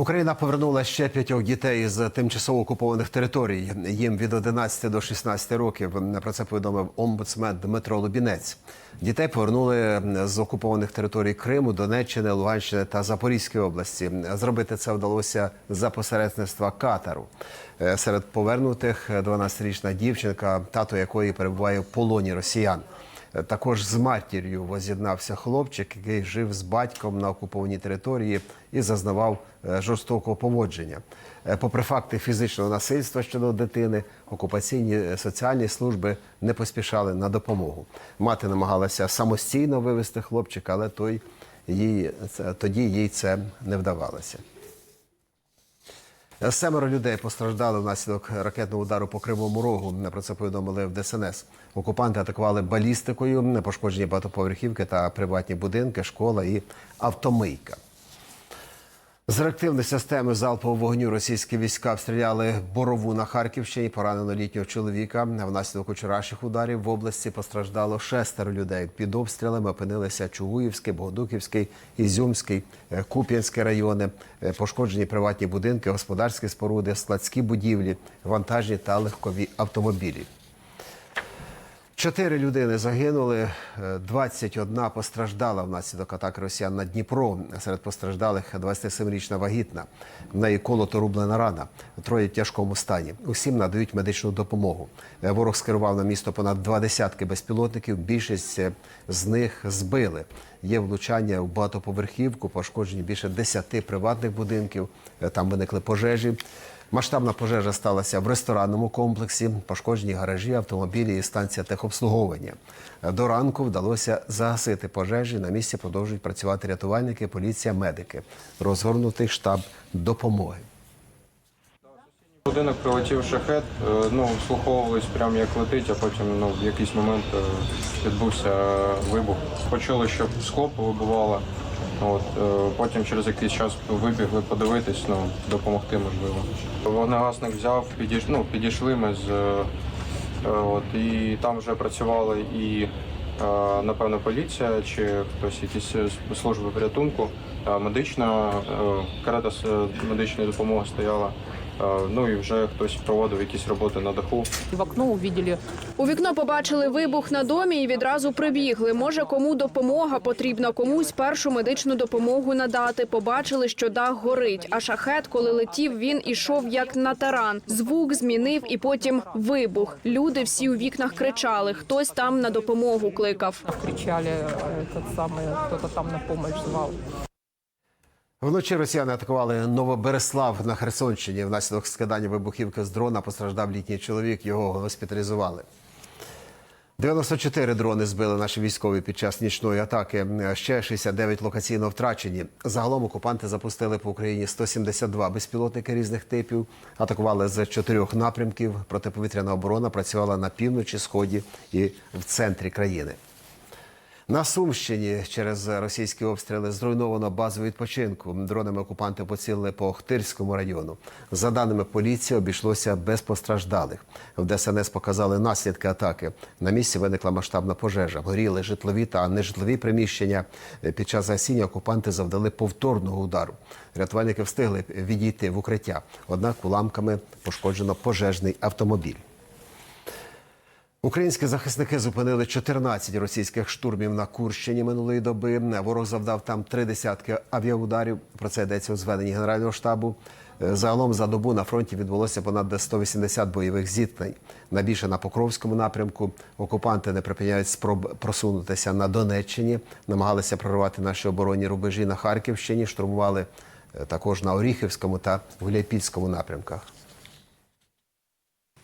Україна повернула ще п'ятьох дітей з тимчасово окупованих територій. Їм від 11 до 16 років. Про це повідомив омбудсмен Дмитро Лубінець. Дітей повернули з окупованих територій Криму, Донеччини, Луганщини та Запорізької області. Зробити це вдалося за посередництва Катару. Е, Серед повернутих 12-річна дівчинка, тато якої перебуває в полоні росіян. Також з матір'ю воз'єднався хлопчик, який жив з батьком на окупованій території і зазнавав е, жорстокого поводження. Е, Попри факти фізичного насильства щодо дитини, окупаційні е, соціальні служби не поспішали на допомогу. Мати намагалася самостійно вивезти хлопчика, але той їй тоді їй це не вдавалося. Семеро людей постраждали внаслідок ракетного удару по Кривому Рогу. Про це повідомили в ДСНС. Окупанти атакували балістикою, пошкоджені багатоповерхівки та приватні будинки, школа і автомийка. З реактивної системи залпового вогню російські війська обстріляли борову на Харківщині. Поранено літнього чоловіка. Внаслідок вчорашніх ударів в області постраждало шестеро людей. Під обстрілами опинилися Чугуївський, Богодуківський, Ізюмський, е, Куп'янський райони. Е, Пошкоджені приватні будинки, господарські споруди, складські будівлі, вантажні та легкові автомобілі. Чотири людини загинули, е, 21 постраждала внаслідок атаки росіян на Дніпро. Серед постраждалих 27-річна вагітна. В неї колото рублена рана. Троє в тяжкому стані. Усім надають медичну допомогу. Е, Ворог скерував на місто понад два десятки безпілотників. Більшість е, з них збили. Є влучання в багатоповерхівку, пошкоджені більше 10 приватних будинків. Е, Там виникли пожежі. Масштабна пожежа сталася в ресторанному комплексі, пошкоджені гаражі, автомобілі і станція техобслуговування. До ранку вдалося загасити пожежі. На місці продовжують працювати рятувальники, поліція, медики. Розгорнутий штаб допомоги. Будинок прилетів шахет, е, ну, вслуховувались прямо як летить, а потім ну, в якийсь момент е, відбувся е, вибух. Почули, що скло вибувало. От, е, потім через якийсь час вибігли подивитись, ну, допомогти можливо. Вогнегасник взяв, підійш, ну, підійшли ми з е, е, от, і там вже працювали і напевно поліція чи хтось якісь служби порятунку, медична карета медичної допомоги стояла. Е, Ну і вже хтось проводив якісь роботи на даху. В окно увидели У вікно побачили вибух на домі і відразу прибігли. Може, кому допомога потрібна, комусь першу медичну допомогу надати. Побачили, що дах горить. А шахет, коли летів, він ішов як на таран. Звук змінив і потім вибух. Люди всі у вікнах кричали. Хтось там на допомогу кликав. кричали, э, этот самый, кто-то там на помощь звал. Вночі росіяни атакували Новобереслав на Херсонщині. Внаслідок скидання вибухівки з дрона постраждав літній чоловік. Його госпіталізували. 94 дрони збили наші військові під час нічної атаки. Ще 69 локаційно втрачені. Загалом окупанти запустили по Україні 172 безпілотники різних типів. Атакували з чотирьох напрямків. Протиповітряна оборона працювала на півночі, сході і в центрі країни. На Сумщині через російські обстріли зруйновано базу відпочинку. Дронами окупанти поцілили по Охтирському району. За даними поліції, обійшлося без постраждалих. В ДСНС показали наслідки атаки. На місці виникла масштабна пожежа. Горіли житлові та нежитлові приміщення. Під час гасіння окупанти завдали повторного удару. Рятувальники встигли відійти в укриття. Однак уламками пошкоджено пожежний автомобіль. Українські захисники зупинили 14 російських штурмів на Курщині минулої доби. Ворог завдав там три десятки авіаударів. Про це йдеться у зведенні Генерального штабу. Е, Загалом за добу на фронті відбулося понад 180 бойових зіткнень. Найбільше на Покровському напрямку окупанти не припиняють спроб просунутися на Донеччині, намагалися прорвати наші оборонні рубежі на Харківщині, штурмували е, також на Оріхівському та Гуляйпільському напрямках.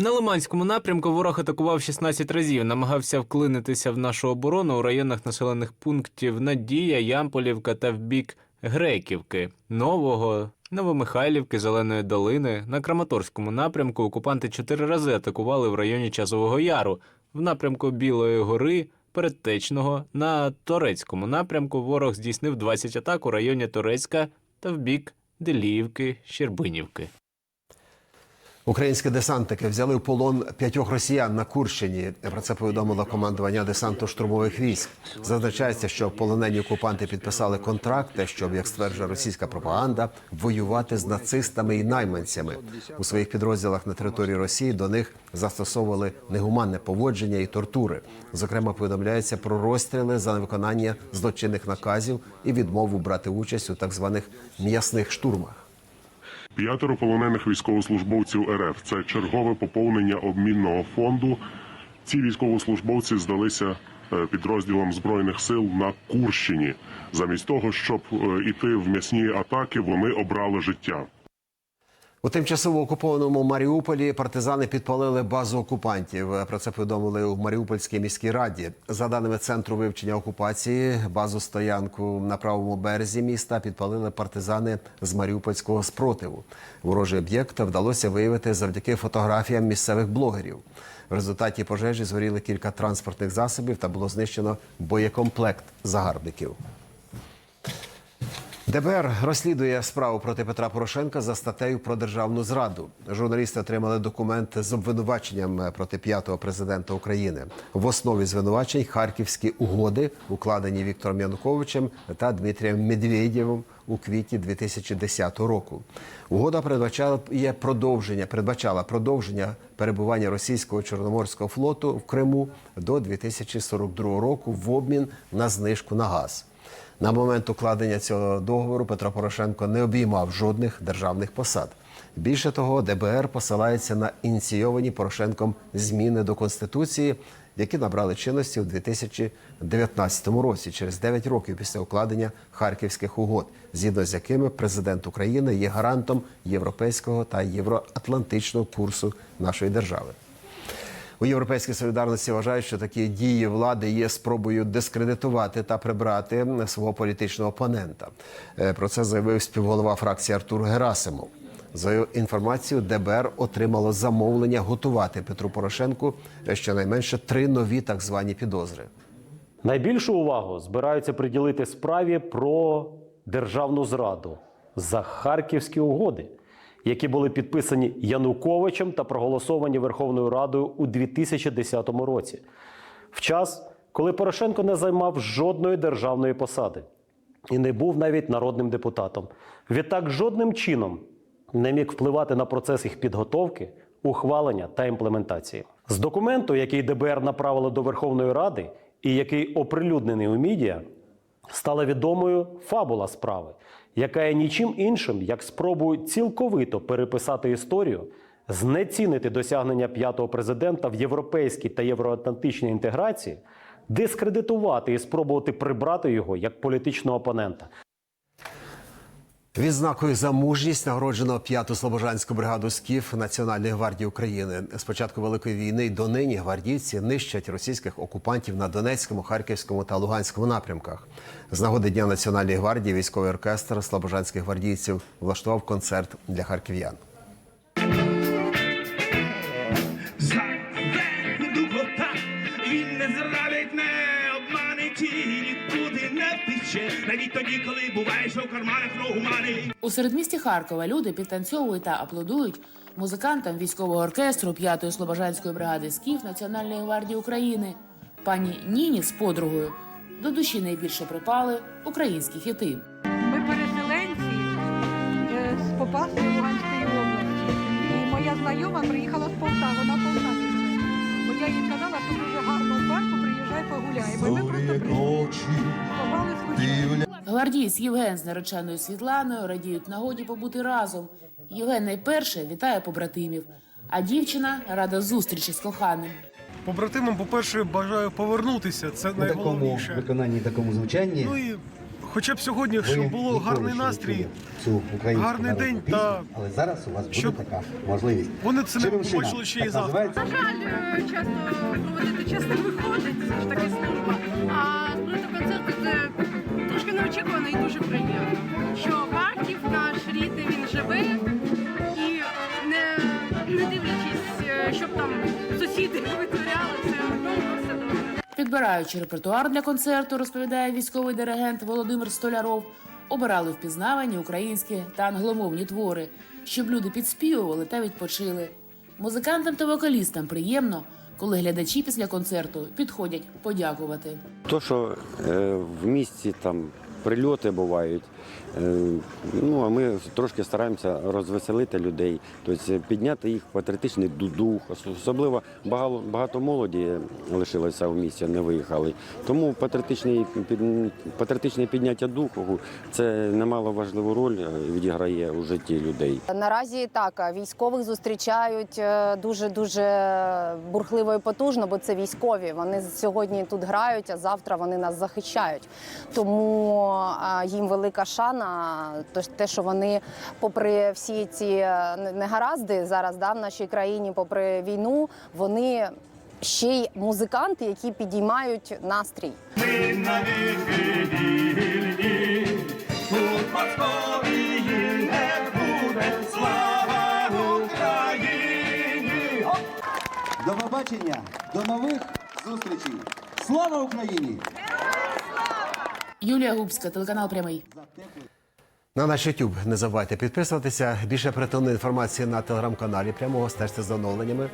На Лиманському напрямку ворог атакував 16 разів, намагався вклинитися в нашу оборону у районах населених пунктів Надія, Ямполівка та в бік Греківки, Нового, Новомихайлівки, Зеленої долини. На Краматорському напрямку окупанти чотири рази атакували в районі Часового Яру, в напрямку Білої гори, Передтечного. На Торецькому напрямку ворог здійснив 20 атак у районі Торецька та в бік Деліївки, Щербинівки. Українські десантники взяли в полон п'ятьох росіян на Курщині. Про це повідомило командування десанту штурмових військ. Зазначається, що полонені окупанти підписали контракти, щоб, як стверджує російська пропаганда, воювати з нацистами і найманцями. У своїх підрозділах на території Росії до них застосовували негуманне поводження і тортури. Зокрема, повідомляється про розстріли за невиконання злочинних наказів і відмову брати участь у так званих м'ясних штурмах. П'ятеро полонених військовослужбовців РФ це чергове поповнення обмінного фонду. Ці військовослужбовці здалися підрозділом підрозділам збройних сил на Курщині. Замість того, щоб е, іти в м'ясні атаки, вони обрали життя. У тимчасово окупованому Маріуполі партизани підпалили базу окупантів. Про це повідомили у Маріупольській міській раді. За даними центру вивчення окупації, базу стоянку на правому березі міста підпалили партизани з маріупольського спротиву. Ворожий об'єкт вдалося виявити завдяки фотографіям місцевих блогерів. В результаті пожежі згоріли кілька транспортних засобів та було знищено боєкомплект загарбників. ДБР розслідує справу проти Петра Порошенка за статтею про державну зраду. Журналісти отримали документ з обвинуваченням проти п'ятого президента України. В основі звинувачень харківські угоди, укладені Віктором Януковичем та Дмитрієм Медведєвим у квітні 2010 року. Угода передбачала є продовження, передбачала продовження перебування російського чорноморського флоту в Криму до 2042 року в обмін на знижку на газ. На момент укладення цього договору Петро Порошенко не обіймав жодних державних посад. Більше того, ДБР посилається на ініційовані Порошенком зміни до конституції, які набрали чинності у 2019 році, через 9 років після укладення харківських угод, згідно з якими президент України є гарантом європейського та євроатлантичного курсу нашої держави. У європейській солідарності вважають, що такі дії влади є спробою дискредитувати та прибрати свого політичного опонента. Е, Про це заявив співголова фракції Артур Герасимов. За інформацією, ДБР отримало замовлення готувати Петру Порошенку щонайменше три нові так звані підозри. Найбільшу увагу збираються приділити справі про державну зраду за харківські угоди, які були підписані Януковичем та проголосовані Верховною Радою у 2010 році, в час, коли Порошенко не займав жодної державної посади і не був навіть народним депутатом. Відтак жодним чином не міг впливати на процес їх підготовки, ухвалення та імплементації. З документу, який ДБР направило до Верховної Ради і який оприлюднений у медіа, стала відомою фабула справи, яка є нічим іншим, як спробою цілковито переписати історію, знецінити досягнення п'ятого президента в європейській та євроатлантичній інтеграції, дискредитувати і спробувати прибрати його як політичного опонента. Відзнакою за мужність нагороджено п'яту слобожанську бригаду СКІФ Національної гвардії України. З початку великої війни й донині гвардійці нищать російських окупантів на Донецькому, Харківському та Луганському напрямках. З нагоди Дня Національної гвардії військовий оркестр слобожанських гвардійців влаштував концерт для харків'ян. Навіть тоді, коли буває, що в карманах рогумани. У середмісті Харкова люди підтанцьовують та аплодують музикантам військового оркестру 5-ї слобожанської бригади СКІФ Національної гвардії України. Пані Ніні з подругою до душі найбільше припали українські хіти. Ми переселенці е, з Попасної Луганської області. І моя знайома приїхала з Полтави, вона Полтаві. Бо я їй казала, що погуляємо. Ми просто приїхали. Гвардієць Євген з нареченою Світланою радіють нагоді побути разом. Євген найперше вітає побратимів, а дівчина рада зустрічі з коханим. Побратимам, по-перше, бажаю повернутися. Це у такому виконанні, такому звучанні. Ну і хоча б сьогодні, щоб було гарний настрій. цю гарний день пісню, та але зараз у вас буде щоб така можливість. вони це не побачили ще й завтра. називається. жаль, часто добре. Репертуар для концерту, розповідає військовий диригент Володимир Столяров. обирали впізнавані українські та англомовні твори, щоб люди підспівували та відпочили. Музикантам та вокалістам приємно, коли глядачі після концерту підходять подякувати. То, що е, в місті там прильоти бувають, ну а ми трошки стараємося розвеселити людей, тобто підняти їх патріотичний дух. Особливо багато, молоді лишилося в місті, не виїхали. Тому патріотичний, патріотичне підняття духу це немало важливу роль е, відіграє у житті людей. Наразі так військових зустрічають дуже дуже бурхливо і потужно, бо це військові. Вони сьогодні тут грають, а завтра вони нас захищають. Тому їм велика шана. те, що вони, попри всі ці е, негаразди зараз да, в нашій країні, попри війну, вони ще й музиканти, які підіймають настрій. Ми навіки вільні, тут Московії не буде. Слава Україні! До побачення, до нових зустрічей. Слава Україні! Юлія Губська, телеканал Прямий. На наш YouTube не забувайте підписуватися. Більше притомної інформації на телеграм-каналі. Прямого стежте за оновленнями.